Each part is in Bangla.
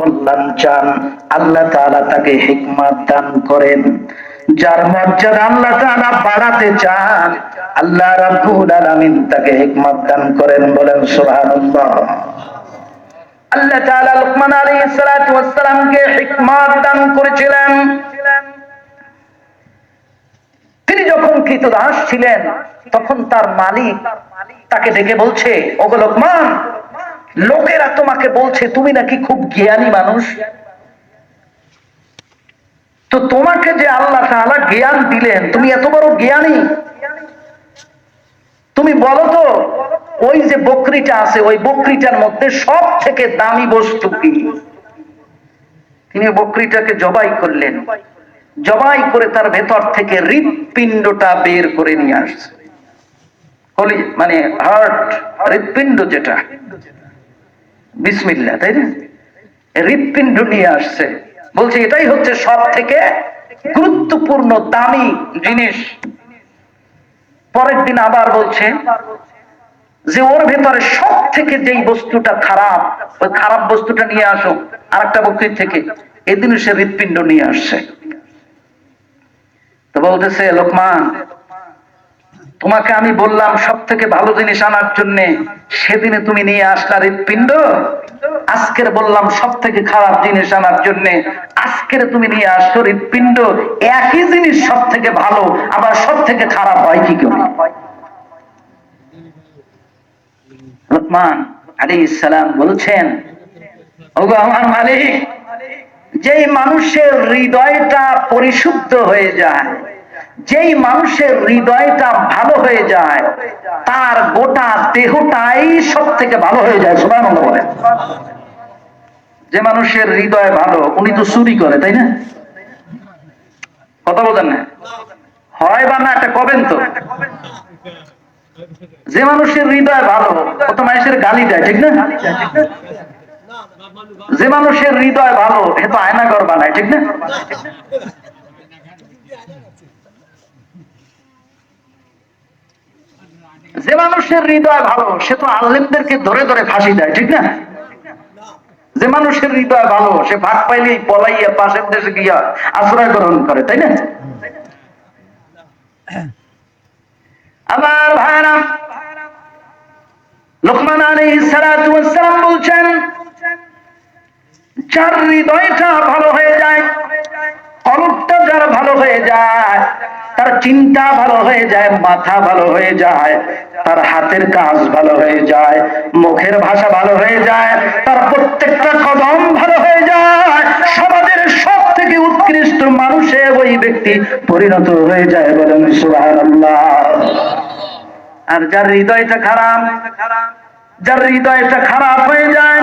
কল্যাণ চান, আল্লাহ তাআলা তাকে হিকমত দান করেন। যার মর্যাদা আল্লাহ তাআলা বাড়াতে চান, আল্লাহ রাব্বুল তাকে হিকমত দান করেন বলেন সুবহানাল্লাহ। আল্লাহ লুকমান হিকমত দান করেছিলেন। তিনি যখন ছিলেন, তখন তার মালিক তাকে ডেকে বলছে, ওগো লোকমান লোকেরা তোমাকে বলছে, তুমি নাকি খুব জ্ঞানী মানুষ? তো তোমাকে যে আল্লাহ তাআলা জ্ঞান দিলেন, তুমি এত বড় জ্ঞানী। তুমি বলো তো, ওই যে বকরিটা আছে, ওই বকরিটার মধ্যে সব থেকে দামি বস্তু কি? তিনি বকরিটাকে জবাই করলেন। জবাই করে তার ভেতর থেকে হৃৎপিণ্ডটা বের করে নিয়ে আসছে। মানে হার্ট হৃৎপিণ্ড যেটা। বিসমিল্লা তাই না? হৃৎপিণ্ড নিয়ে আসছে। বলছে, এটাই হচ্ছে সব থেকে গুরুত্বপূর্ণ, দামি জিনিস। পরের দিন আবার বলছে যে, ওর ভেতরে সব থেকে যেই বস্তুটা খারাপ, ওই খারাপ বস্তুটা নিয়ে আসো আর একটা বকরির থেকে এদিন সে হৃৎপিণ্ড নিয়ে আসছে। তো বলতেছে, লোকমান তোমাকে আমি বললাম সব থেকে ভালো জিনিস আনার জন্য সেদিনে তুমি নিয়ে আসলা হৃৎপিণ্ড। আজকের বললাম সব থেকে খারাপ জিনিস আনার জন্য আজকের তুমি নিয়ে আসছো হৃৎপিণ্ড। একই জিনিস সব থেকে ভালো, আবার সব থেকে খারাপ হয় কি করে? লোকমান আলী ইসালাম বলছেন, ওগো আমার মালিক, যেই মানুষের হৃদয়টা পরিশুদ্ধ হয়ে যায় যেই মানুষের হৃদয়টা ভালো হয়ে যায়, তার গোটা দেহটাই সব থেকে ভালো হয়ে যায় সবাই বলেন। যে মানুষের হৃদয় ভালো, উনি তো চুরি করে, তাই না? কথা বলেন না। হয় বা না এটা কবেন তো। যে মানুষের হৃদয় ভালো কত মানুষের গালি দেয়, ঠিক না? যে মানুষের হৃদয় ভালো এ তো আয়নাগর বানায়, ঠিক না? যে মানুষের হৃদয় ভালো, সে তো আল্লেমদেরকে ধরে ধরে ফাঁসি দেয়, ঠিক না? যে মানুষের হৃদয় ভালো, সে ভাগ পাইলেই পলাইয়া পাশের দেশে গিয়া আশ্রয় গ্রহণ করে, তাই না? আমার ভাইরা, লোকমান আলী সালাম বলছেন, যার হৃদয়টা ভালো হয়ে যায় কলকটা যার ভালো হয়ে যায় তার চিন্তা ভালো হয়ে যায়, মাথা ভালো হয়ে যায়, তার হাতের কাজ ভালো হয়ে যায়, মুখের ভাষা ভালো হয়ে যায়, তার প্রত্যেকটা কদম ভালো হয়ে যায়, সমাজের সব থেকে উৎকৃষ্ট মানুষে ওই ব্যক্তি পরিণত হয়ে যায় বলেন সুবহানাল্লাহ। আর যার হৃদয়টা খারাপ, যার হৃদয়টা খারাপ হয়ে যায়,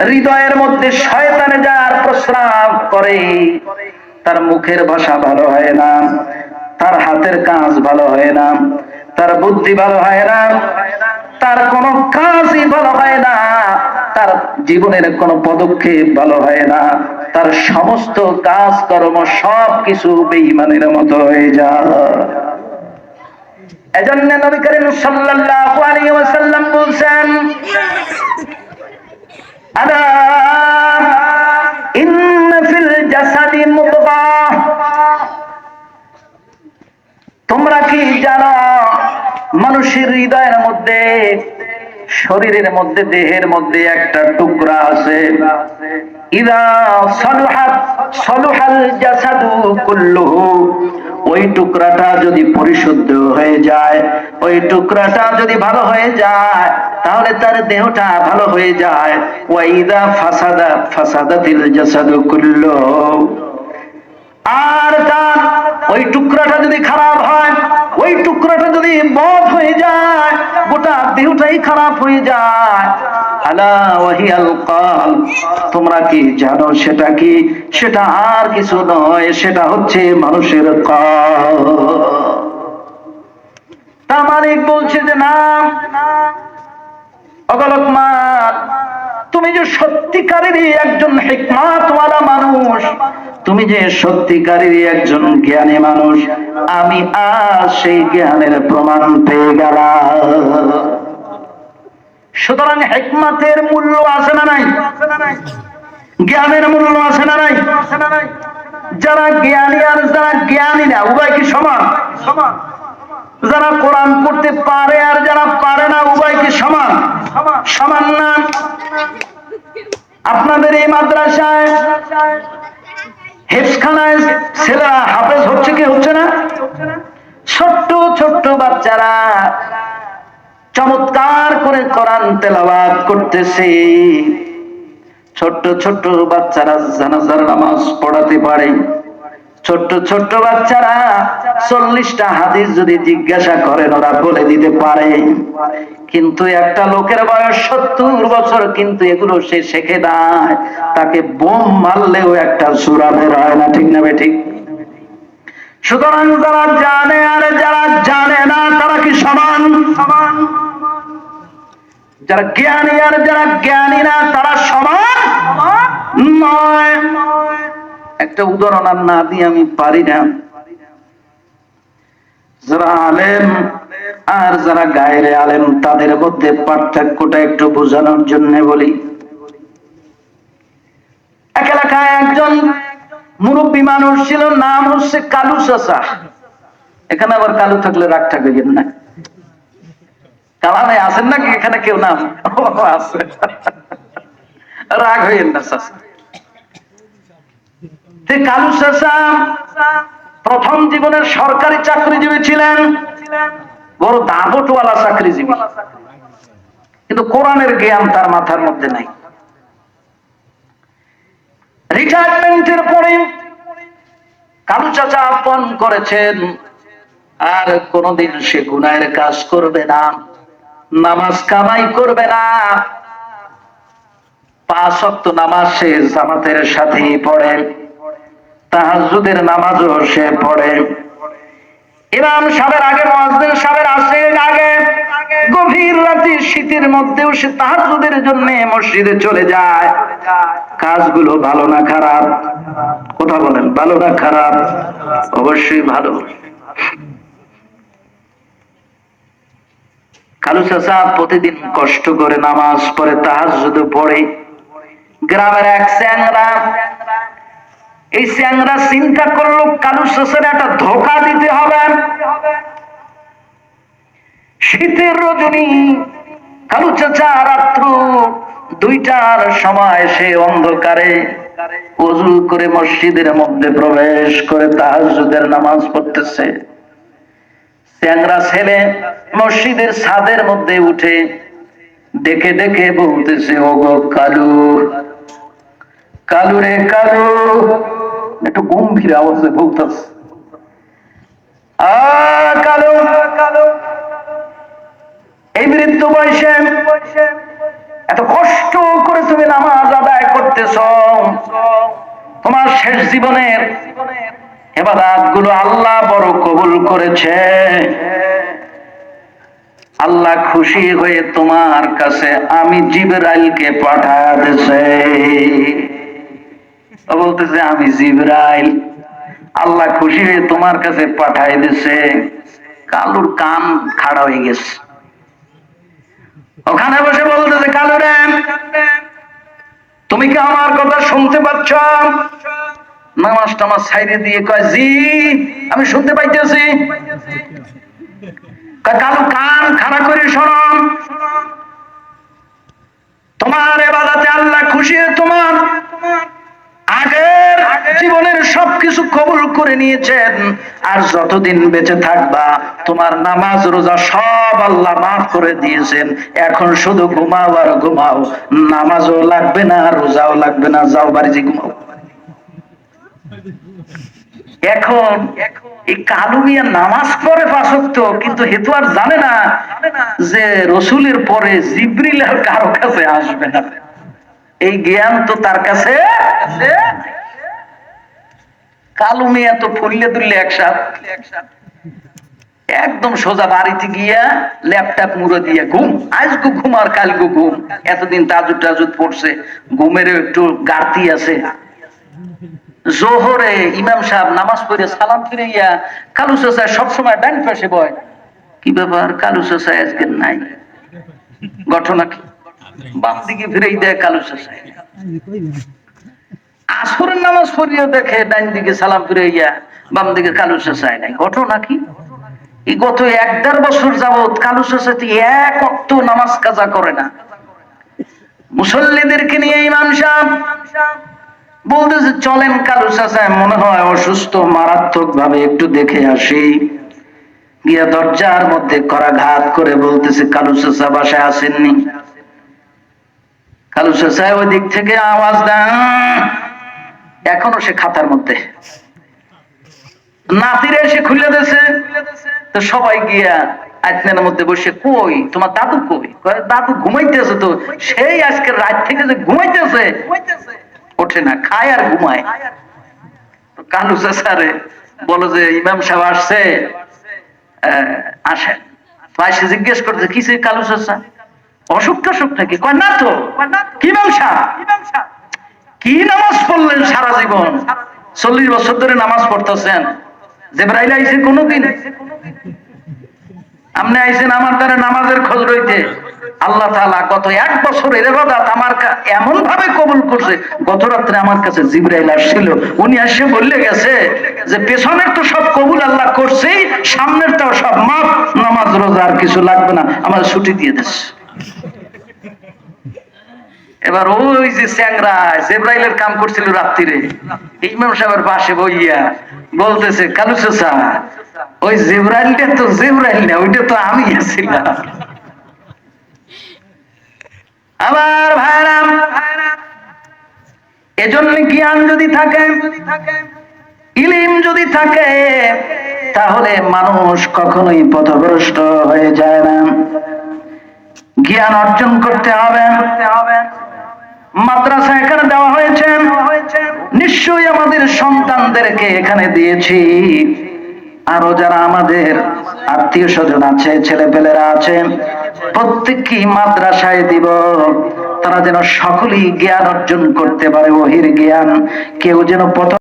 হৃদয়ের মধ্যে শয়তানে যার প্রস্রাব করে তার মুখের ভাষা ভালো হয় না, তার হাতের কাজ ভালো হয় না, তার বুদ্ধি ভালো হয় না, তার কোনো কাজই ভালো হয় না, তার জীবনের কোনো পদক্ষেপ ভালো হয় না, তার সমস্ত কাজ কর্ম সব কিছু বেঈমানের মতো হয়ে যায়। এজন্য নবী করিম সাল্লাল্লাহু আলাইহি ওয়াসাল্লাম বলছেন আলা কি জানো মানুষের হৃদয়ের মধ্যে, শরীরের মধ্যে, দেহের মধ্যে একটা টুকরা আছে। ওই টুকরাটা যদি পরিশুদ্ধ হয়ে যায়, ওই টুকরাটা যদি ভালো হয়ে যায়, তাহলে তার দেহটা ভালো হয়ে যায়। ওয়াইদা ফাসাদা, ফাসাদাতিল জাসাদু কুল্লু আর তার ওই টুকরাটা যদি খারাপ হয়, ওই টুকরাটা যদি বধ হয়ে যায়, গোটা দেহটাই খারাপ হয়ে যায়। তোমরা কি জানো সেটা কি? সেটা আর কিছু নয়, সেটা হচ্ছে মানুষের তার মালিক বলছে যে না অগলকমান তুমি যে সত্যিকারেরই একজন হিকমাতওয়ালা মানুষ তুমি যে সত্যিকারেরই একজন জ্ঞানী মানুষ, আমি আজ সেই জ্ঞানের প্রমাণ পেয়ে গেলাম। সুতরাং হেকমাতের মূল্য আছে না নাই? জ্ঞানের মূল্য আছে না নাই? যারা জ্ঞানী আর যারা জ্ঞানী না, উভয় কি সমান সমান? যারা কোরআন পড়তে পারে আর যারা পারে না, উভয় কি সমান? সমান না? আপনাদের এই মাদ্রাসায় হেফখানায় ছেলেরা হাফেজ হচ্ছে কি, হচ্ছে না? ছোট্ট ছোট্ট বাচ্চারা চমৎকার করে কোরআন তেলাওয়াত করতেছে। ছোট্ট ছোট্ট বাচ্চারা জানাজার নামাজ পড়াতে পারে। ছোট্ট ছোট্ট বাচ্চারা চল্লিশটা হাদিস যদি জিজ্ঞাসা করেন, ওরা বলে দিতে পারে। কিন্তু একটা লোকের বয়স সত্তর বছর, কিন্তু এগুলো সে শেখে দেয় তাকে বোম মারলেও একটা সুরা বের হয় না, ঠিক না ঠিক? সুতরাং যারা জানে আর যারা জানে না, তারা কি সমান সমান? যারা জ্ঞানী আর যারা জ্ঞানী না, তারা সমান? নয়। একটা উদাহরণ আর না দিয়ে আমি পারি না। যারা আলেম আর যারা গায়ের আলেম, তাদের মধ্যে পার্থক্যটা একটু বোঝানোর জন্য বলি। এক এলাকায় একজন মুরব্বী মানুষ ছিল, নাম হচ্ছে কালু চাষা এখানে আবার কালু থাকলে রাগ থাকবে না? কালামে আছেন নাকি? এখানে কেউ নাম আছে। রাগ হইেন না চাষা তে কালু চাষা প্রথম জীবনের সরকারি চাকরিজীবী ছিলেন, বড় দাবটওয়ালা চাকরিজীবী। কিন্তু কোরআনের জ্ঞান তার মাথার মধ্যে নাই। রিটায়ারমেন্টের পরে কালু চাচা আপন করেছেন, আর কোনদিন সে গুনায়ের কাজ করবে না, নামাজ কামাই করবে না। পাঁচ নামাজ সে জামাতের সাথেই পড়ে। তাহাজুদের নামাজও সে পড়ে। ইমাম আগে মহাজদিন আসের আগে, গভীর রাতে শীতের মধ্যেও সে তাহাজুদের জন্য মসজিদে চলে যায়। কাজগুলো ভালো না খারাপ? কথা বলেন, ভালো না খারাপ? অবশ্যই ভালো। কালু চাষা প্রতিদিন কষ্ট করে নামাজ পড়ে তাহাজুদ পড়ে। গ্রামের এক স্যাংরা এই স্যাংরা চিন্তা করল, কালু চাষের একটা ধোকা দিতে হবে। শীতের রজনী, কালু চাচা রাত্র দুইটার সময় সে অন্ধকারে অজু করে মসজিদের মধ্যে প্রবেশ করে তাহাজুদের নামাজ পড়তেছে। চ্যাংরা ছেলে মসজিদের ছাদের মধ্যে উঠে ডেকে ডেকে বলতেছে ও গো কালু কালু রে কালু। একটু গম্ভীর আওয়াজে বলতেছে আ, কালু। কালু এই মৃত্যু বয়সে এত কষ্ট করে তুমি নামাজ আদায় করতেছ। তোমার শেষ জীবনের এবাদাতগুলো আল্লাহ বড় কবুল করেছে। আল্লাহ খুশি হয়ে তোমার কাছে আমি জিবরাইলকে পাঠা দিছে বলতেছে, আমি জিবরাইল। আল্লাহ খুশি হয়ে তোমার কাছে পাঠাই দিছে। কালুর কান খাড়া হয়ে গেছে। ওখানে বসে বলতেছে, কালু রে, তুমি কি আমার কথা শুনতে পাচ্ছ? নামাজ টামাজ সাইডে দিয়ে কয়, জি, আমি শুনতে পাইতেছি। কালু, কান খাড়া করে শোনন তোমার এবাদাতে আল্লাহ খুশি তোমার জীবনের সবকিছু কবুল করে নিয়েছেন। আর যতদিন বেঁচে থাকবা, তোমার নামাজ, রোজা সব আল্লাহ মাফ করে দিয়েছেন। এখন শুধু ঘুমাও আর ঘুমাও। নামাজও লাগবে না, রোজাও লাগবে না, যাও বাড়ি যে ঘুমাও। এখন এই কালু মিয়া নামাজ পড়ে পাশক্ত কিন্তু হেতু আর জানে না যে রসুলের পরে জিব্রিল আর কারও কাছে আসবে না। এই জ্ঞান তো তার কাছে কালু মিয়া তো ফুললে দুললে একসাথ। একদম সোজা বাড়িতে গিয়া ল্যাপটপ মুড়ে দিয়ে ঘুম। আজকে ঘুম আর কালকে ঘুম। এতদিন তাজুদ টাজুদ পড়ছে। ঘুমের একটু গাড়তি আছে। জোহরে ইমাম সাহেব নামাজ পড়ে সালাম ফিরে গিয়া কালু চাষা সবসময় ডান পাশে বয়, কি ব্যাপার? কালু চাষা আজকে নাই? ঘটনা কি? বাম দিকে ফিরেই দেয় কালু চাষা আসরের নামাজ পড়িয়ে দেখে ডাইন দিকে সালাম ফিরে ইয়া বাম দিকে কালু চাই নাই। ঘটনা কি? গত এক দেড় বছর যাবৎ কালু চাষাতে এক অক্ত নামাজ কাজা করে না। মুসল্লিদেরকে নিয়ে ইমাম সাহেব বলতেছে, চলেন কালু চাষায় মনে হয় অসুস্থ মারাত্মক ভাবে একটু দেখে আসি। গিয়া দরজার মধ্যে করা ঘাত করে বলতেছে, কালু চাষা বাসায় আসেননি। কালু চাষা ওই দিক থেকে আওয়াজ দেন এখনও সে খাতার মধ্যে। নাতিরে এসে খুলে দিয়েছে। তো সবাই গিয়া মধ্যে বসে, কই, তোমার দাদু কই? দাদু ঘুমাইতেছে তো। সেই আজকে রাত থেকে যে ঘুমাইতেছে, ওঠে না, খায় আর ঘুমায়। কালু চাষারে বলো যে, ইমাম সাহেব আসছে। আসেন। জিজ্ঞেস করছে কিসে কালু চাষা অসুখ টসুখ নাকি? কয়, না তো। কি ব্যবসা কি নামাজ পড়লেন সারা জীবন? চল্লিশ বছর ধরে নামাজ পড়তেছেন। জেব্রাইল আইসে কোনোদিন? আপনি আইসেন আমার দ্বারা নামাজের খোঁজ রইতে আল্লাহ তাআলা গত এক বছরের এবাদাত আমার এমন ভাবে কবুল করছে। গত রাত্রে আমার কাছে জিব্রাইল আসছিল। উনি এসে বললে গেছে যে, পেছনের তো সব কবুল আল্লাহ করছেই সামনের তো সব মাপ নামাজ, রোজা আর কিছু লাগবে না। আমার ছুটি দিয়ে দিস। এবার ওই যে স্যাংরা জেব্রাইলের কাম করছিল রাত্রিরে। ইমাম সাহেবের পাশে বইয়া বলতেছে, কালু চাচা, ওই জেব্রাইলটা তো জেব্রাইল না, ওইটা তো আমি ছিলাম। আমার ভাইরাম, এজন্য জ্ঞান যদি থাকে, ইলিম যদি থাকে, তাহলে মানুষ কখনোই পথভ্রষ্ট হয়ে যায় না। জ্ঞান অর্জন করতে হবে। মাদ্রাসা এখানে দেওয়া হয়েছে। নিশ্চয়ই আমাদের সন্তানদেরকে এখানে দিয়েছি। আরও যারা আমাদের আত্মীয় স্বজন আছে ছেলে পেলেরা আছে প্রত্যেককে মাদ্রাসায় দিব। তারা যেন সকলেই জ্ঞান অর্জন করতে পারে ওহির জ্ঞান। কেউ যেন পথ